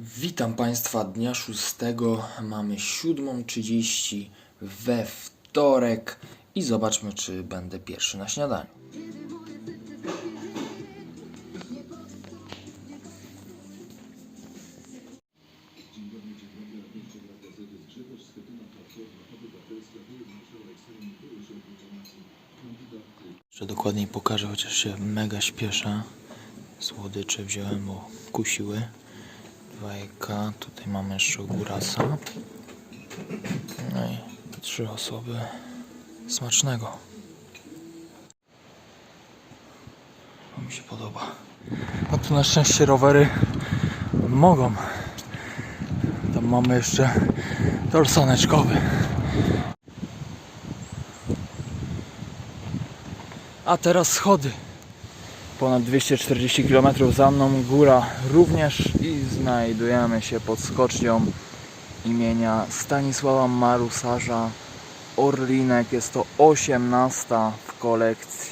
Witam Państwa dnia 6. Mamy 7.30 we wtorek i zobaczmy, czy będę pierwszy na śniadaniu. Że dokładniej pokażę, chociaż się mega śpieszę. Słodycze wziąłem, bo kusiły. Dwa jajka, tutaj mamy jeszcze górasa. No i trzy osoby. Smacznego. To mi się podoba. A tu na szczęście rowery mogą. Tam mamy jeszcze tor saneczkowy. A teraz schody. Ponad 240 km za mną, góra również i znajdujemy się pod skocznią imienia Stanisława Marusarza Orlinek. Jest to 18 w kolekcji.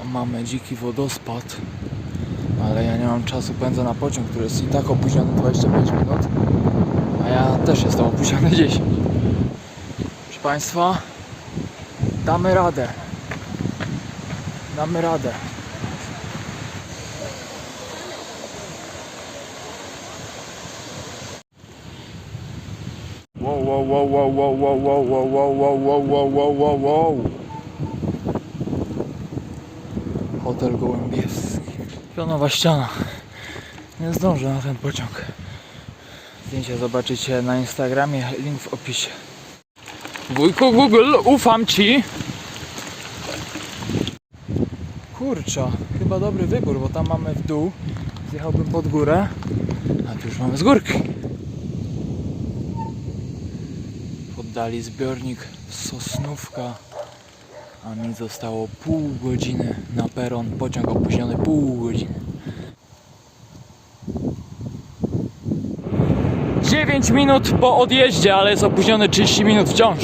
A mamy dziki wodospad, ale ja nie mam czasu, pędzę na pociąg, który jest i tak opóźniony 25 minut, a ja też jestem opóźniony 10. Proszę Państwa, Damy radę. Damy radę. Wow, wow, wow, wow, wow, wow, wow, wow, wow, wow, wow, wow, wow, wow. Hotel Gołębieski. Pionowa ściana. Nie zdążę na ten pociąg. Zdjęcie zobaczycie na Instagramie, link w opisie. Wujku Google, ufam ci. Kurczę, chyba dobry wybór, bo tam mamy w dół. Zjechałbym pod górę, a tu już mamy z górki. Poddali zbiornik Sosnówka, a mi zostało pół godziny na peron. Pociąg opóźniony pół godziny. 9 minut po odjeździe, ale jest opóźniony 30 minut wciąż.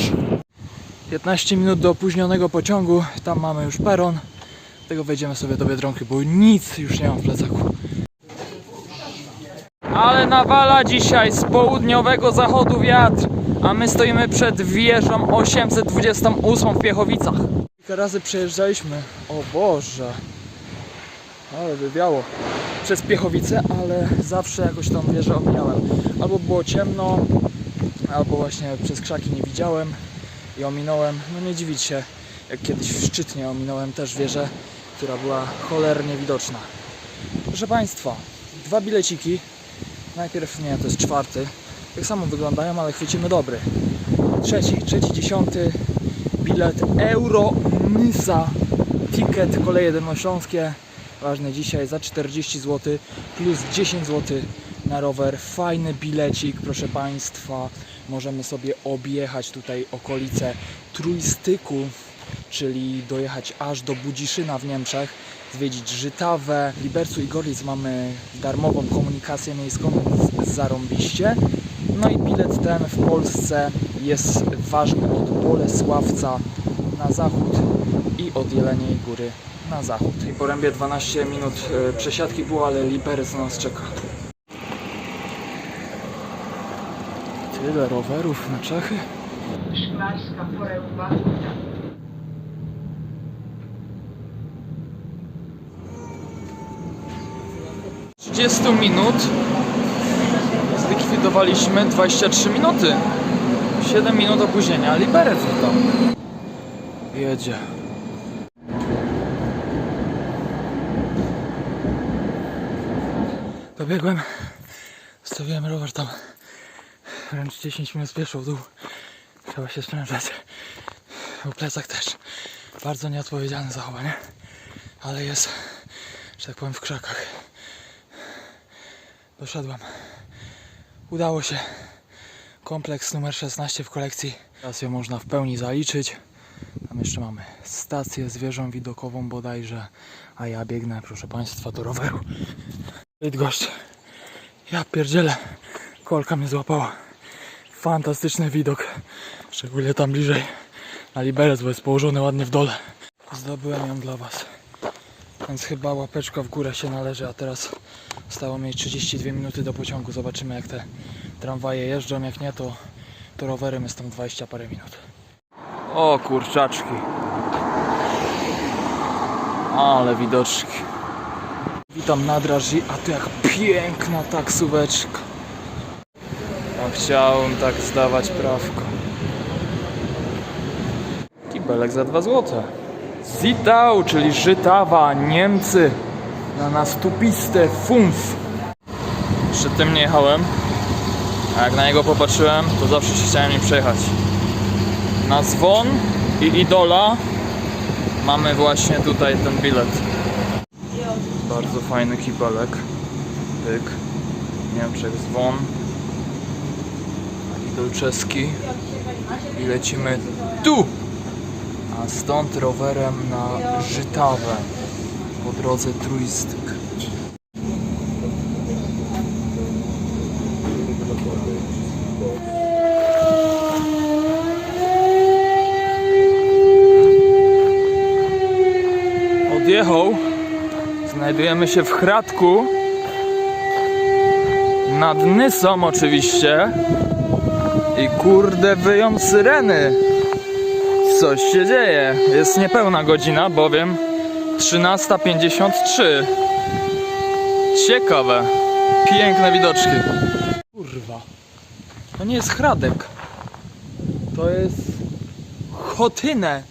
15 minut do opóźnionego pociągu, tam mamy już peron. Tego wejdziemy sobie do Biedronki, bo nic już nie mam w plecaku. Ale nawala dzisiaj z południowego zachodu wiatr, a my stoimy przed wieżą 828 w Piechowicach. Kilka razy przejeżdżaliśmy, o Boże, ale by wiało przez Piechowice, ale zawsze jakoś tą wieżę omijałem. Albo było ciemno, albo właśnie przez krzaki nie widziałem i ominąłem. No nie dziwić się, jak kiedyś w Szczytnie ominąłem też wieżę, która była cholernie widoczna. Proszę Państwa, dwa bileciki. Najpierw, nie, to jest czwarty. Tak samo wyglądają, ale chwycimy dobry. Trzeci, trzeci, dziesiąty bilet Euro Nysa Ticket Koleje Dolnośląskie ważny dzisiaj za 40 zł plus 10 zł na rower. Fajny bilecik, proszę Państwa. Możemy sobie objechać tutaj okolice Trójstyku, czyli dojechać aż do Budziszyna w Niemczech, zwiedzić Żytawę. W Libercu i Gorlic mamy darmową komunikację miejską, więc zarąbiście. No i bilet ten w Polsce jest ważny od Bolesławca na zachód i od Jeleniej Góry na zachód. I po Rębie 12 minut e, przesiadki było, ale Liberec na nas czeka. Tyle rowerów na Czechy. Szklarska Poręba. 30 minut zlikwidowaliśmy 23 minuty. 7 minut opóźnienia, Liberec tam. Jedzie. Dobiegłem, stawiłem rower tam wręcz 10 minut pieszo w dół. Trzeba się sprężać. Po plecach też. Bardzo nieodpowiedzialne zachowanie, ale jest, że tak powiem, w krzakach. Doszedłem. Udało się. Kompleks numer 16 w kolekcji. Teraz ją można w pełni zaliczyć. Tam jeszcze mamy stację z wieżą widokową bodajże. A ja biegnę, proszę Państwa, do roweru. Bydgoszcz. Ja pierdzielę. Kolka mnie złapała. Fantastyczny widok. Szczególnie tam bliżej. Na Liberec, bo jest położony ładnie w dole. Zdobyłem ją dla Was. Więc chyba łapeczka w górę się należy, a teraz zostało mi 32 minuty do pociągu. Zobaczymy jak te tramwaje jeżdżą, jak nie to, to rowerem jest tam 20 parę minut. O kurczaczki. Ale widoczki. Witam na draży, a tu jak piękna taksóweczka. No chciałem tak zdawać prawko. Kibelek za 2 złote. Zitał, czyli Żytawa, Niemcy. Na nas tupiste funf. Przed tym nie jechałem. A jak na niego popatrzyłem, to zawsze się chciałem nim przejechać. Na dzwon i idola mamy właśnie tutaj ten bilet. Bardzo fajny kibelek. Pyk. Niemczech dzwon. Idol czeski. I lecimy tu! A stąd rowerem na Żytawę. Po drodze trójstyk. Znajdujemy się w Chratku. Nad Nysą oczywiście. I kurde wyją syreny. Coś się dzieje. Jest niepełna godzina, bowiem 13.53. Ciekawe. Piękne widoczki. Kurwa. To nie jest Hradek. To jest Chotynę.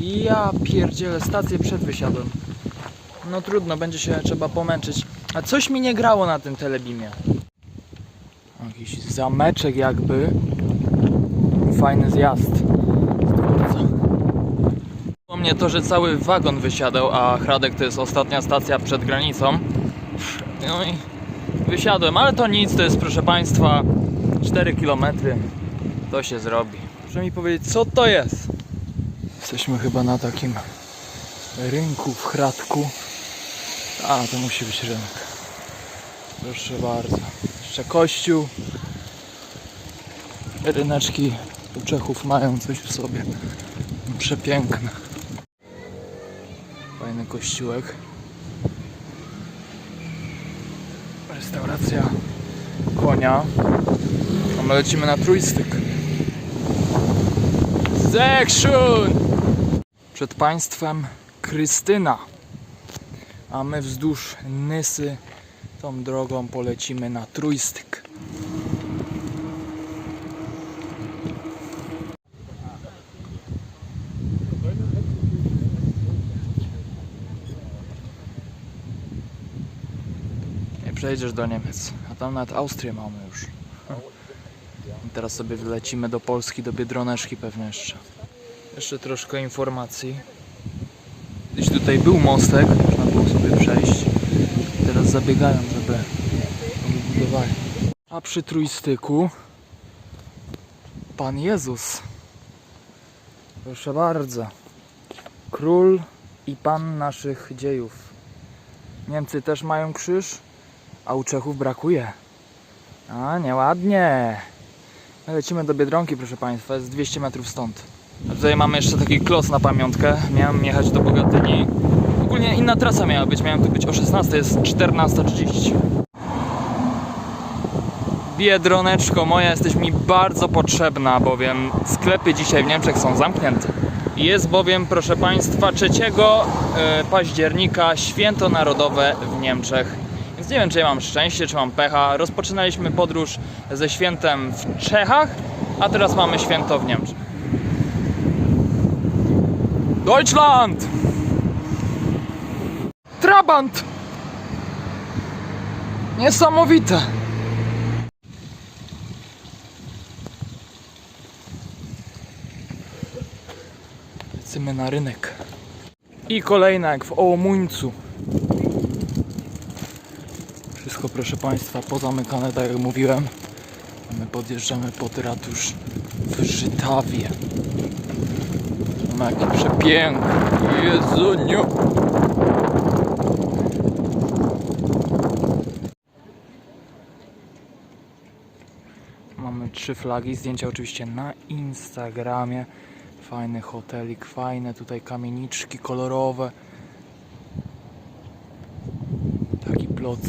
Ja pierdzielę, stację przed wysiadłem. No trudno, będzie się trzeba pomęczyć. A coś mi nie grało na tym telebimie. Jakiś zameczek jakby. Fajny zjazd. U mnie to, że cały wagon wysiadał, a Hradek to jest ostatnia stacja przed granicą. No i wysiadłem, ale to nic, to jest proszę Państwa 4 km. To się zrobi. Proszę mi powiedzieć, co to jest? Jesteśmy chyba na takim rynku w Hradku. A, to musi być rynek. Proszę bardzo. Jeszcze kościół. Ryneczki u Czechów mają coś w sobie. Przepiękne. Fajny kościółek. Restauracja konia. A my lecimy na trójstyk. Section! Przed państwem Krystyna. A my wzdłuż Nysy tą drogą polecimy na trójstyk. Nie przejdziesz do Niemiec, a tam nawet Austrię mamy już. I teraz sobie lecimy do Polski, do Biedroneczki pewnie jeszcze. Jeszcze troszkę informacji. Gdzieś tutaj był mostek, można było sobie przejść. Teraz zabiegają, żeby go wybudowali. A przy trójstyku Pan Jezus. Proszę bardzo. Król i Pan naszych dziejów. Niemcy też mają krzyż, a u Czechów brakuje. A, nieładnie. My lecimy do Biedronki, proszę Państwa, jest 200 metrów stąd. Tutaj mamy jeszcze taki kloc na pamiątkę. Miałem jechać do Bogatyni. Ogólnie inna trasa miała być, miałem tu być o 16, jest 14.30. Biedroneczko moja, jesteś mi bardzo potrzebna, bowiem sklepy dzisiaj w Niemczech są zamknięte. Jest bowiem, proszę Państwa, 3 e, października święto narodowe w Niemczech. Więc nie wiem, czy ja mam szczęście, czy mam pecha. Rozpoczynaliśmy podróż ze świętem w Czechach, a teraz mamy święto w Niemczech. Deutschland! Trabant! Niesamowite! Lecimy na rynek. I kolejna jak w Ołomuńcu. Wszystko proszę Państwa pozamykane, tak jak mówiłem. My podjeżdżamy pod ratusz w Żytawie. No jaki przepiękny. Jezuniu. Mamy trzy flagi, zdjęcia oczywiście na Instagramie. Fajny hotelik, fajne tutaj kamieniczki kolorowe. kloc.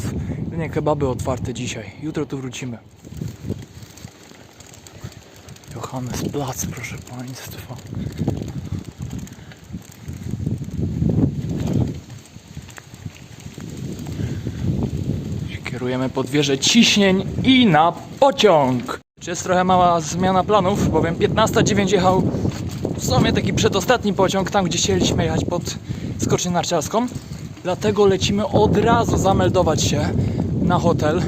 Nie, kebaby otwarte dzisiaj. Jutro tu wrócimy. Johannesplatz, proszę Państwa. Kierujemy pod wieżę ciśnień i na pociąg. Czy jest trochę mała zmiana planów, bowiem 15.09 jechał w sumie taki przedostatni pociąg, tam gdzie chcieliśmy jechać pod skocznię narciarską. Dlatego lecimy od razu zameldować się na hotel.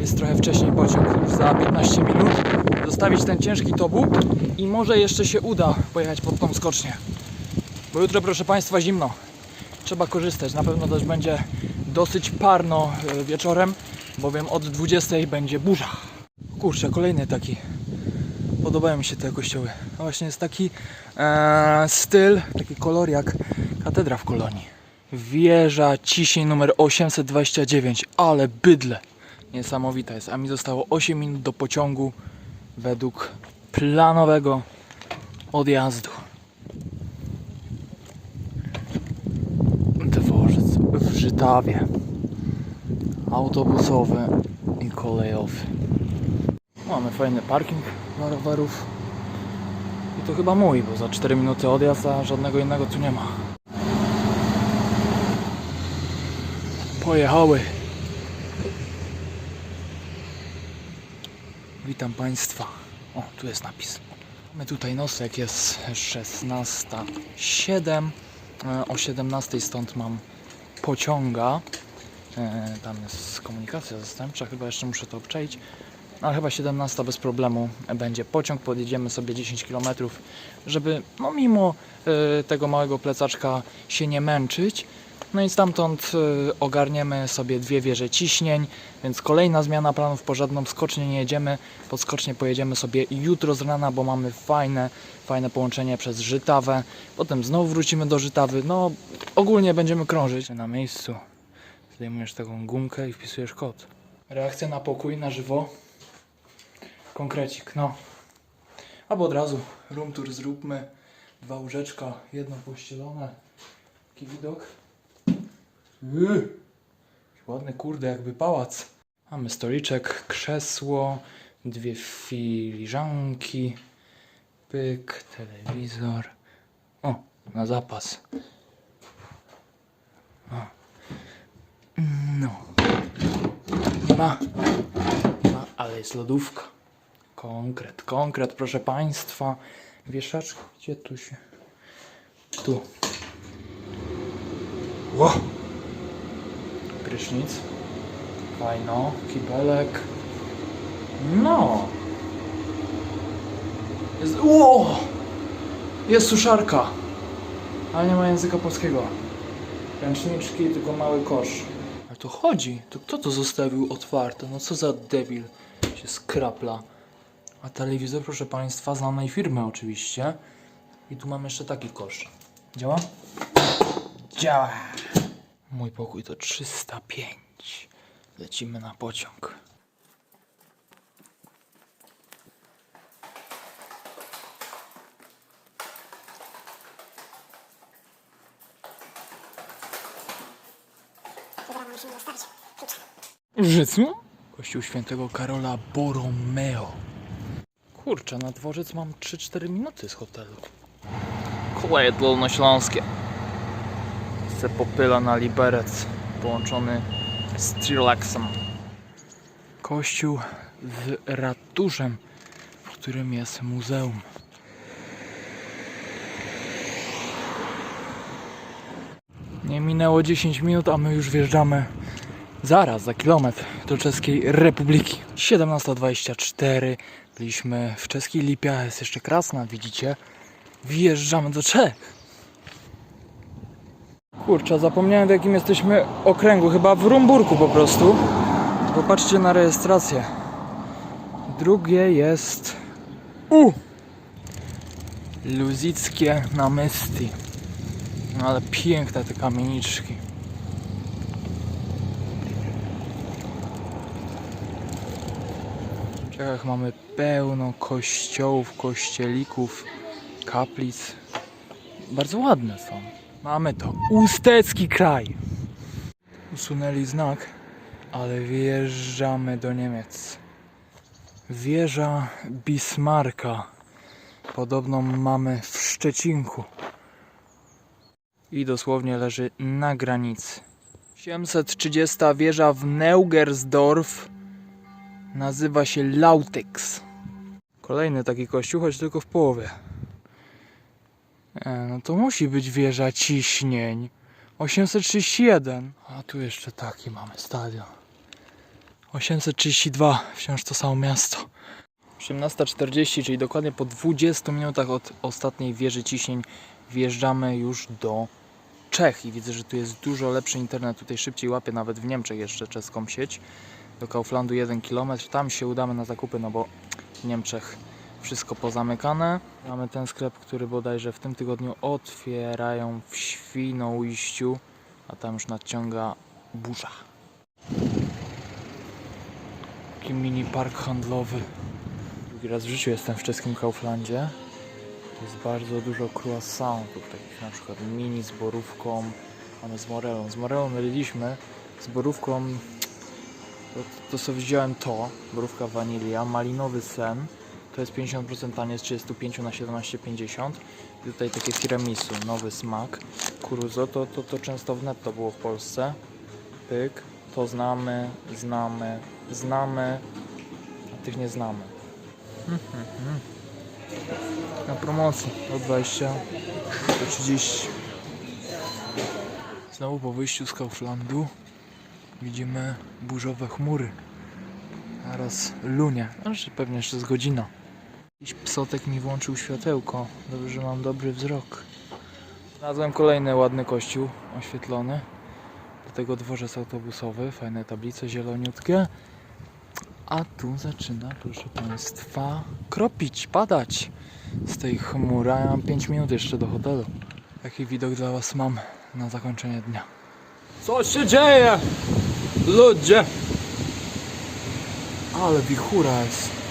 Jest trochę wcześniej pociąg, już za 15 minut. Zostawić ten ciężki tobuk i może jeszcze się uda pojechać pod tą skocznię. Bo jutro, proszę Państwa, zimno. Trzeba korzystać. Na pewno też będzie dosyć parno e, wieczorem, bowiem od 20 będzie burza. Kurczę, kolejny taki. Podobają mi się te kościoły. To właśnie jest taki e, styl, taki kolor jak katedra w Kolonii. Wieża ciśnień numer 829, ale bydle. Niesamowita jest. A mi zostało 8 minut do pociągu według planowego odjazdu. Dworzec w Żytawie. Autobusowy i kolejowy. Mamy fajny parking dla rowerów. I to chyba mój, bo za 4 minuty odjazd, a żadnego innego tu nie ma. Pojechały. Witam Państwa. O, tu jest napis. Mamy tutaj nosek, jest 16.07. E, O 17.00 stąd mam pociąga. E, Tam jest komunikacja zastępcza, chyba jeszcze muszę to obczaić. Ale chyba 17 bez problemu będzie pociąg. Podjedziemy sobie 10 km, żeby no mimo e, tego małego plecaczka się nie męczyć. No i stamtąd e, ogarniemy sobie dwie wieże ciśnień, więc kolejna zmiana planów, po żadną skocznię nie jedziemy. Pod skocznię pojedziemy sobie jutro z rana, bo mamy fajne, fajne połączenie przez Żytawę. Potem znowu wrócimy do Żytawy. No ogólnie będziemy krążyć na miejscu. Zdejmujesz taką gumkę i wpisujesz kod. Reakcja na pokój, na żywo. Konkrecik, no. Albo od razu room tour zróbmy. Dwa łóżeczka, jedno pościelone. Taki widok. Yy. Ładny kurde, jakby pałac. Mamy stoliczek, krzesło, dwie filiżanki, pyk, telewizor. O, na zapas. O. No. Ma. Ma, ale jest lodówka. Konkret, konkret, proszę Państwa. Wieszaczki, gdzie tu się... Tu. Ło! Prysznic. Fajno. Kibelek. No. Jest... Ło! Jest suszarka. Ale nie ma języka polskiego. Ręczniczki, tylko mały kosz. Ale to chodzi. To kto to zostawił otwarte? No co za debil się skrapla. A telewizor, proszę Państwa, znanej firmy oczywiście. I tu mam jeszcze taki kosz. Działa? Działa. Mój pokój to 305. Lecimy na pociąg. W Życu? Kościół świętego Karola Borromeo. Kurczę, na dworzec mam 3-4 minuty z hotelu. Koleje Dolnośląskie. Popyla na Liberec, połączony z Trilaxem. Kościół z ratuszem, w którym jest muzeum. Nie minęło 10 minut, a my już wjeżdżamy zaraz, za kilometr do Czeskiej Republiki. 17.24. Byliśmy w Czeskiej Lipia, jest jeszcze Krasna, widzicie? Wjeżdżamy do Czech. Kurczę, zapomniałem w jakim jesteśmy okręgu, chyba w Rumburku po prostu. Popatrzcie na rejestrację. Drugie jest... U! Luzickie namysty. No ale piękne te kamieniczki. W Czechach mamy pełno kościołów, kościelików, kaplic. Bardzo ładne są. Mamy to. Ustecki kraj. Usunęli znak, ale wjeżdżamy do Niemiec. Wieża Bismarcka. Podobną mamy w Szczecinku. I dosłownie leży na granicy. 830 wieża w Neugersdorf nazywa się Lautex. Kolejny taki kościół, choć tylko w połowie. E, no to musi być wieża ciśnień. 831. A tu jeszcze taki mamy stadion. 832, wciąż to samo miasto. 18.40, czyli dokładnie po 20 minutach od ostatniej wieży ciśnień wjeżdżamy już do Czech i widzę, że tu jest dużo lepszy internet, tutaj szybciej łapie nawet w Niemczech jeszcze czeską sieć. Do Kauflandu 1 km, tam się udamy na zakupy, no bo w Niemczech wszystko pozamykane. Mamy ten sklep, który bodajże w tym tygodniu otwierają w Świnoujściu, a tam już nadciąga burza. Taki mini park handlowy. Drugi raz w życiu jestem w czeskim Kauflandzie. Jest bardzo dużo croissantów, takich na przykład mini z borówką. Mamy z morelą. Z morelą myliliśmy. Z borówką to, to sobie wziąłem to, borówka wanilia, malinowy sen. To jest 50% tanie z 35 na 17,50. I tutaj takie tiramisu, nowy smak. Kuruzo to, to, to często w netto było w Polsce. Pyk, to znamy, znamy, znamy, a tych nie znamy. Na promocji od 20 do 30. Znowu po wyjściu z Kauflandu widzimy burzowe chmury. Zaraz lunie, znaczy pewnie jeszcze z godzina. Jakiś psotek mi włączył światełko. Dobrze, że mam dobry wzrok. Znalazłem kolejny ładny kościół oświetlony. Do tego dworzec autobusowy, fajne tablice zieloniutkie. A tu zaczyna, proszę Państwa, kropić, padać z tej chmury. a Ja mam 5 minut jeszcze do hotelu. Jaki widok dla Was mam na zakończenie dnia? Co się dzieje? Ludzie! Ale wichura jest.